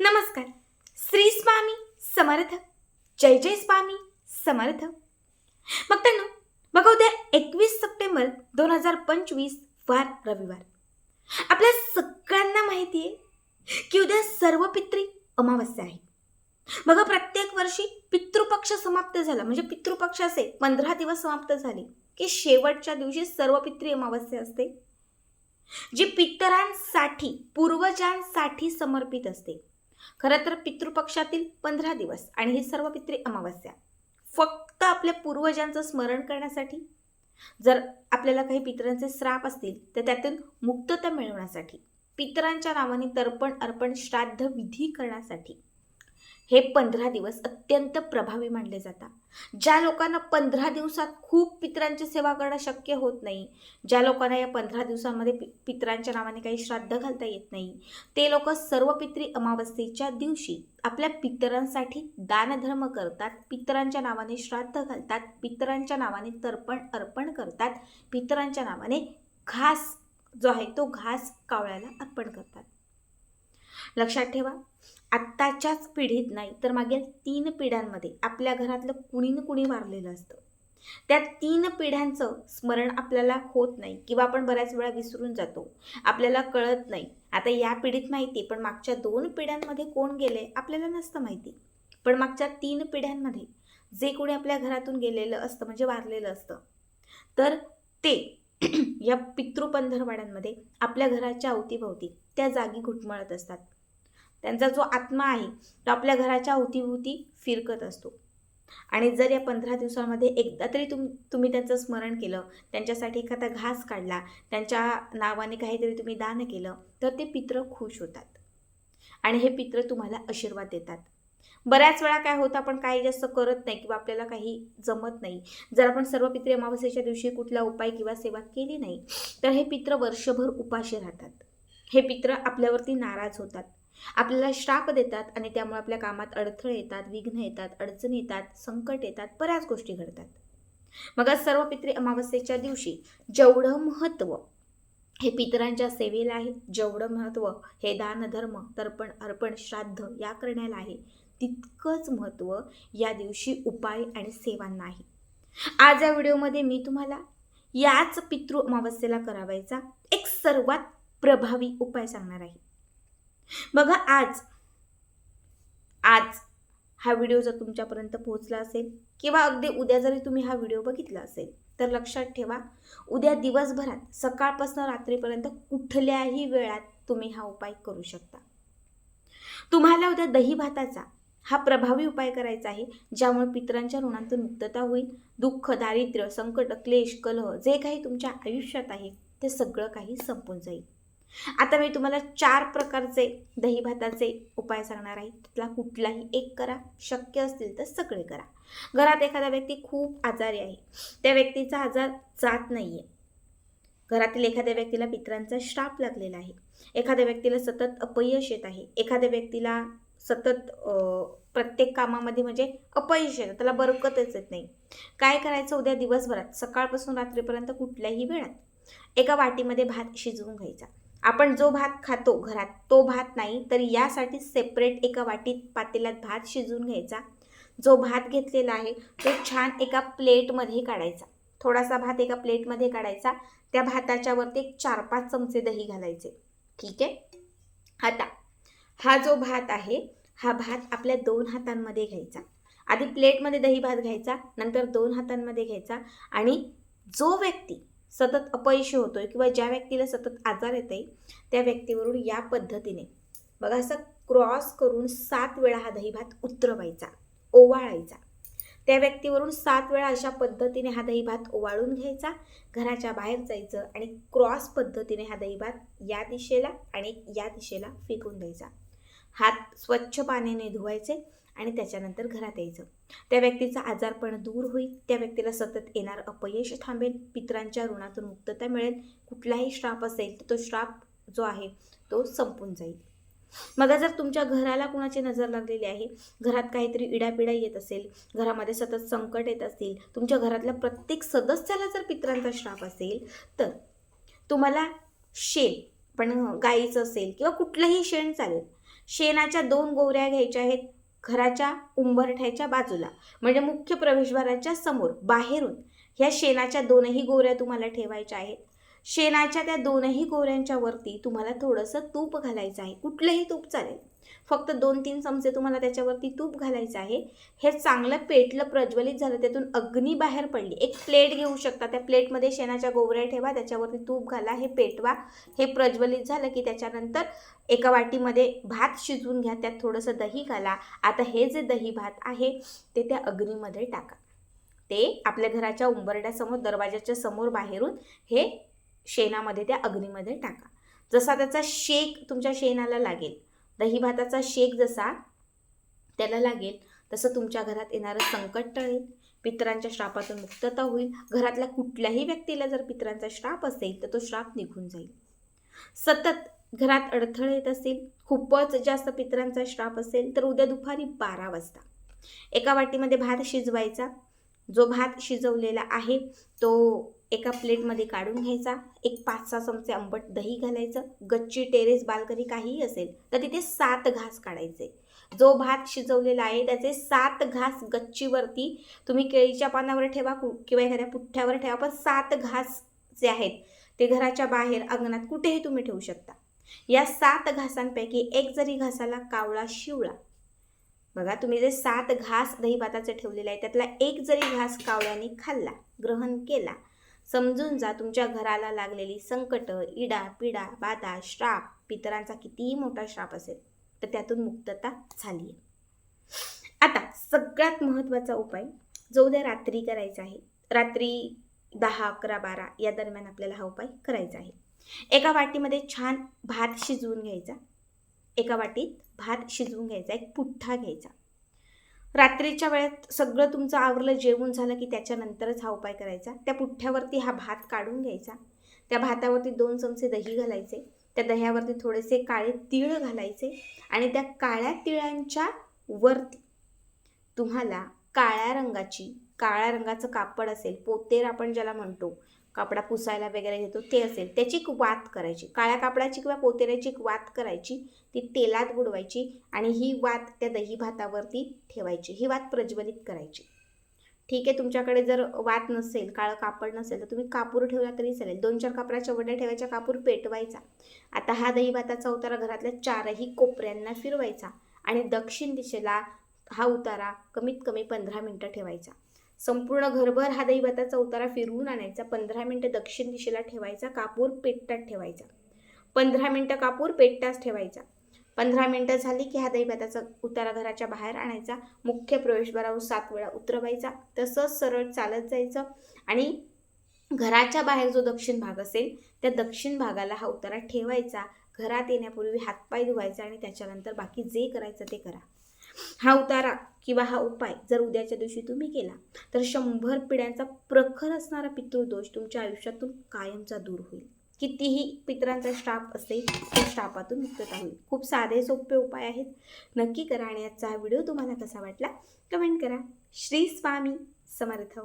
नमस्कार. श्री स्वामी समर्थ. जय जय स्वामी समर्थ. भक्तांनो बघा उद्या एकवीस सप्टेंबर दोन हजार पंचवीस वार रविवार. आपल्या सगळ्यांना माहिती आहे की उद्या सर्व पित्री अमावस्या आहे. बघा प्रत्येक वर्षी पितृपक्ष समाप्त झाला. म्हणजे पितृपक्षाचे पंधरा दिवस समाप्त झाले की शेवटच्या दिवशी सर्व पित्री अमावस्या असते. जी पितरांसाठी पूर्वजांसाठी समर्पित असते. खरं तर पितृपक्षातील पंधरा दिवस आणि ही सर्व पितृ अमावस्या. फक्त आपल्या पूर्वजांचं स्मरण करण्यासाठी? जर आपल्याला काही पितरांचे श्राप असतील तर त्यातून मुक्तता मिळवण्यासाठी पितरांच्या नावाने तर्पण अर्पण श्राद्ध विधी करण्यासाठी. हे पंधरा दिवस अत्यंत प्रभावी मानले जातात. ज्या लोकांना पंधरा दिवसात खूप पितरांची सेवा करणं शक्य होत नाही ज्या लोकांना या पंधरा दिवसांमध्ये पि पितरांच्या नावाने काही श्राद्ध घालता येत नाही ते लोक सर्व पित्री अमावस्येच्या दिवशी आपल्या पितरांसाठी दानधर्म करतात पितरांच्या नावाने श्राद्ध घालतात पितरांच्या नावाने तर्पण अर्पण करतात पितरांच्या नावाने घास जो आहे तो घास कावळ्याला अर्पण करतात. लक्षात ठेवा आत्ताच्याच पिढीत नाही तर मागील तीन पिढ्यांमध्ये आपल्या घरातलं कुणी न कुणी वारलेलं असतं. त्या तीन पिढ्यांचं स्मरण आपल्याला होत नाही किंवा आपण बऱ्याच वेळा विसरून जातो. आपल्याला कळत नाही. आता या पिढीत माहिती पण मागच्या दोन पिढ्यांमध्ये कोण गेले आपल्याला नसतं माहिती. पण मागच्या तीन पिढ्यांमध्ये जे कोणी आपल्या घरातून गेलेलं असतं म्हणजे वारलेलं असतं तर ते या पितृपंधरवाड्यांमध्ये आपल्या घराच्या अवतीभोवती त्या जागी घुटमळत असतात. त्यांचा जो आत्मा आहे तो आपल्या घराच्या अवतीभोवती फिरकत असतो. आणि जर या पंधरा दिवसांमध्ये एकदा तरी तुम तुम्ही त्यांचं स्मरण केलं त्यांच्यासाठी एखादा घास काढला त्यांच्या नावाने काहीतरी तुम्ही दान केलं तर ते पित्र खुश होतात. आणि हे पित्र तुम्हाला आशीर्वाद देतात. बऱ्याच वेळा काय होतं आपण काही जास्त करत नाही किंवा आपल्याला काही जमत नाही. जर आपण सर्व पित्री अमावस्येच्या दिवशी कुठला उपाय किंवा सेवा केली नाही तर हे पित्र वर्षभर उपाशी राहतात. हे पित्र आपल्यावरती नाराज होतात. आपल्याला श्राप देतात आणि त्यामुळे आपल्या कामात अडथळे येतात विघ्न येतात अडचणी येतात संकट येतात बऱ्याच गोष्टी घडतात. मग आज सर्व पित्री अमावस्येच्या दिवशी जेवढं महत्त्व हे पितरांच्या सेवेला आहे जेवढं महत्त्व हे दान धर्म तर्पण अर्पण श्राद्ध या करण्याला आहे तितकंच महत्त्व या दिवशी उपाय आणि सेवांना आहे आज या व्हिडिओमध्ये मी तुम्हाला याच पितृ अमावस्येला करावायचा एक सर्वात प्रभावी उपाय सांगणार आहे. बघा आज आज हा व्हिडिओ जर तुमच्यापर्यंत पोहोचला असेल किंवा अगदी उद्या जरी तुम्ही हा व्हिडिओ बघितला असेल तर लक्षात ठेवा उद्या दिवसभरात सकाळपासून रात्रीपर्यंत कुठल्याही वेळात तुम्ही हा उपाय करू शकता. तुम्हाला उद्या दही भाताचा हा प्रभावी उपाय करायचा आहे ज्यामुळे पितरांच्या ऋणांतून मुक्तता होईल दुःख दारिद्र्य संकट क्लेश कलह जे काही तुमच्या आयुष्यात आहे ते सगळं काही संपून जाईल. आता मी तुम्हाला चार प्रकारचे दही भाताचे उपाय सांगणार आहे. त्यातला कुठलाही एक करा शक्य असतील तर सगळे करा. घरात एखादा व्यक्ती खूप आजारी आहे. त्या व्यक्तीचा आजार जात नाही आहे घरातील एखाद्या व्यक्तीला पित्रांचा श्राप लागलेला आहे. एखाद्या व्यक्तीला सतत अपयश येत आहे. एखाद्या व्यक्तीला सतत प्रत्येक कामामध्ये म्हणजे अपयश येतं. त्याला बरकतच येत नाही. काय करायचं उद्या दिवसभरात? सकाळपासून रात्रीपर्यंत कुठल्याही वेळात. एका वाटीमध्ये भात शिजवून घ्यायचा. आपण जो भात खातो घरात तो भात नाही तर यासाठी सेपरेट एका वाटीत पातेल्यात भात शिजवून घ्यायचा. जो भात घेतलेला आहे तो छान एका प्लेटमध्ये काढायचा. थोडासा भात एका प्लेटमध्ये काढायचा. त्या भाताच्या वरती एक चार पाच चमचे दही घालायचे. ठीक आहे? आता हा जो भात आहे हा भात आपल्या दोन हातांमध्ये घ्यायचा. आधी प्लेटमध्ये दही भात घ्यायचा नंतर दोन हातांमध्ये घ्यायचा. आणि जो व्यक्ती सतत अपयशी होतोय किंवा ज्या व्यक्तीला सतत आजार येते त्या व्यक्तीवरून या पद्धतीने. बघा असं क्रॉस करून सात वेळा हा दहीभात उतरवायचा ओवाळायचा. त्या व्यक्तीवरून सात वेळा अशा पद्धतीने हा दहीभात ओवाळून घ्यायचा घराच्या बाहेर जायचं आणि क्रॉस पद्धतीने हा दहीभात या दिशेला आणि या दिशेला फेकून द्यायचा. हात स्वच्छ पाण्याने धुवायचे आणि त्याच्यानंतर घरात यायचं. त्या व्यक्तीचा आजारपण दूर होईल त्या व्यक्तीला सतत येणार अपयश थांबेल पितरांच्या ऋणातून मुक्तता मिळेल. कुठलाही श्राप असेल तर तो श्राप जो आहे तो संपून जाईल. मग जर तुमच्या घराला कुणाची नजर लागलेली आहे घरात काहीतरी इडापिडा येत असेल घरामध्ये सतत संकट येत असतील तुमच्या घरातल्या प्रत्येक सदस्याला जर पितरांचा श्राप असेल तर तुम्हाला शेण पण गाईचं असेल किंवा कुठलंही शेण चालेल. शेणाच्या दोन गोवऱ्या घ्यायच्या आहेत घराच्या उंबरठ्याच्या बाजूला म्हणजे मुख्य प्रवेशद्वाराच्या समोर बाहेरून ह्या शेणाच्या दोनही गोऱ्या तुम्हाला ठेवायच्या आहेत. शेणाच्या त्या दोनही गोऱ्यांच्या वरती तुम्हाला थोडंसं तूप घालायचं आहे. कुठलंही तूप चालेल. फक्त दोन तीन चमचे तुम्हाला त्याच्यावरती तूप घालायचं आहे. हे चांगलं पेटलं प्रज्वलित झालं त्यातून अग्नी बाहेर पडली. एक प्लेट घेऊ शकता. त्या प्लेटमध्ये शेणाच्या गोवऱ्या ठेवा त्याच्यावरती तूप घाला हे पेटवा. हे प्रज्वलित झालं की त्याच्यानंतर एका वाटीमध्ये भात शिजवून घ्या. त्यात थोडंसं दही घाला. आता हे जे दही भात आहे ते त्या अग्नीमध्ये टाका. ते आपल्या घराच्या उंबरड्यासमोर दरवाजाच्या समोर बाहेरून हे शेणामध्ये त्या अग्नीमध्ये टाका. जसा त्याचा शेक तुमच्या शेणाला लागेल दही भाताचा शेक जसा त्याला लागेल तसं तुमच्या घरात येणारं संकट टळेल पितरांच्या श्रापातून मुक्तता होईल. घरातल्या कुठल्याही व्यक्तीला जर पितरांचा श्राप असेल तर तो श्राप निघून जाईल. सतत घरात अडथळे येत असेल खूपच जास्त पितरांचा श्राप असेल तर उद्या दुपारी बारा वाजता एका वाटीमध्ये भात शिजवायचा. जो भात शिजवलेला आहे तो एका प्लेटमध्ये काढून घ्यायचा. एक पाच सहा चमचे आंबट दही घालायचं. गच्ची टेरेस बाल्कनी काहीही असेल तर तिथे सात घास काढायचे. जो भात शिजवलेला आहे त्याचे सात घास गच्चीवरती तुम्ही केळीच्या पानावर ठेवा कु- किंवा एखाद्या पुठ्ठ्यावर ठेवा पण सात घास जे आहेत ते घराच्या बाहेर अंगणात कुठेही तुम्ही ठेवू शकता. या सात घासांपैकी एक जरी घासाला कावळा शिवळा बघा तुम्ही जे सात घास दही भाताचं ठेवलेले आहे त्यातला एक जरी घास कावळ्याने खाल्ला ग्रहण केला समजून जा तुमच्या घराला लागलेली संकट इडा पिडा बाधा श्राप पितरांचा कितीही मोठा श्राप असेल तर त्यातून मुक्तता झाली आहे. आता सगळ्यात महत्त्वाचा उपाय जो उद्या रात्री करायचा आहे रात्री दहा अकरा बारा या दरम्यान आपल्याला हा उपाय करायचा आहे. एका वाटीमध्ये छान भात शिजवून घ्यायचा एका वाटीत भात शिजवून घ्यायचा एक पुठ्ठा घ्यायचा. रात्रीच्या वेळेत सगळं तुमचं आवरलं जेवण झालं की त्याच्यानंतरच हा उपाय करायचा. त्या पुठ्ठ्यावरती हा भात काढून घ्यायचा. त्या भातावरती दोन चमचे दही घालायचे. त्या दह्यावरती थोडेसे काळे तीळ घालायचे आणि त्या काळ्या तिळांच्या वरती तुम्हाला काळ्या रंगाची काळ्या रंगाचं कापड असेल पोतेर आपण ज्याला म्हणतो कापडा पुसायला वगैरे घेतो ते असेल. त्याची एक वात करायची. काळ्या कापडाची किंवा पोतेऱ्याची एक वात करायची. ती तेलात बुडवायची आणि ही वात त्या दही भातावरती ठेवायची. ही वात प्रज्वलित करायची. ठीक आहे तुमच्याकडे जर वात नसेल काळं कापड नसेल तर तुम्ही कापूर ठेवला तरी चालेल. दोन चार कापडाच्या वड्या ठेवायच्या कापूर पेटवायचा. आता हा दही भाताचा उतारा घरातल्या चारही कोपऱ्यांना फिरवायचा आणि दक्षिण दिशेला हा उतारा कमीत कमी पंधरा मिनटं ठेवायचा. संपूर्ण घरभर हा दही उतारा फिरवून आणायचा. पंधरा मिनटं दक्षिण दिशेला ठेवायचा कापूर पेटतात ठेवायचा. पंधरा मिनटं कापूर पेटताच ठेवायचा. पंधरा मिनटं झाली की हा दही उतारा घराच्या बाहेर आणायचा. मुख्य प्रवेशद्वारावर सात वेळा उतरवायचा. तसंच सरळ चालत जायचं आणि घराच्या बाहेर जो दक्षिण भाग असेल त्या दक्षिण भागाला हा उतारा ठेवायचा. घरात येण्यापूर्वी हातपाय धुवायचा आणि त्याच्यानंतर बाकी जे करायचं ते करा. हा उतारा किंवा हा उपाय जर उद्याच्या दिवशी तुम्ही केला तर शंभर पिढ्यांचा प्रखर असणारा पितृदोष तुमच्या आयुष्यातून कायमचा दूर होईल. कितीही पितरांचा श्राप असेल त्या श्रापातून मुक्तता होईल. खूप साधे सोपे उपाय आहेत. नक्की करा आणि आजचा हा व्हिडिओ तुम्हाला कसा वाटला कमेंट करा. श्री स्वामी समर्थ.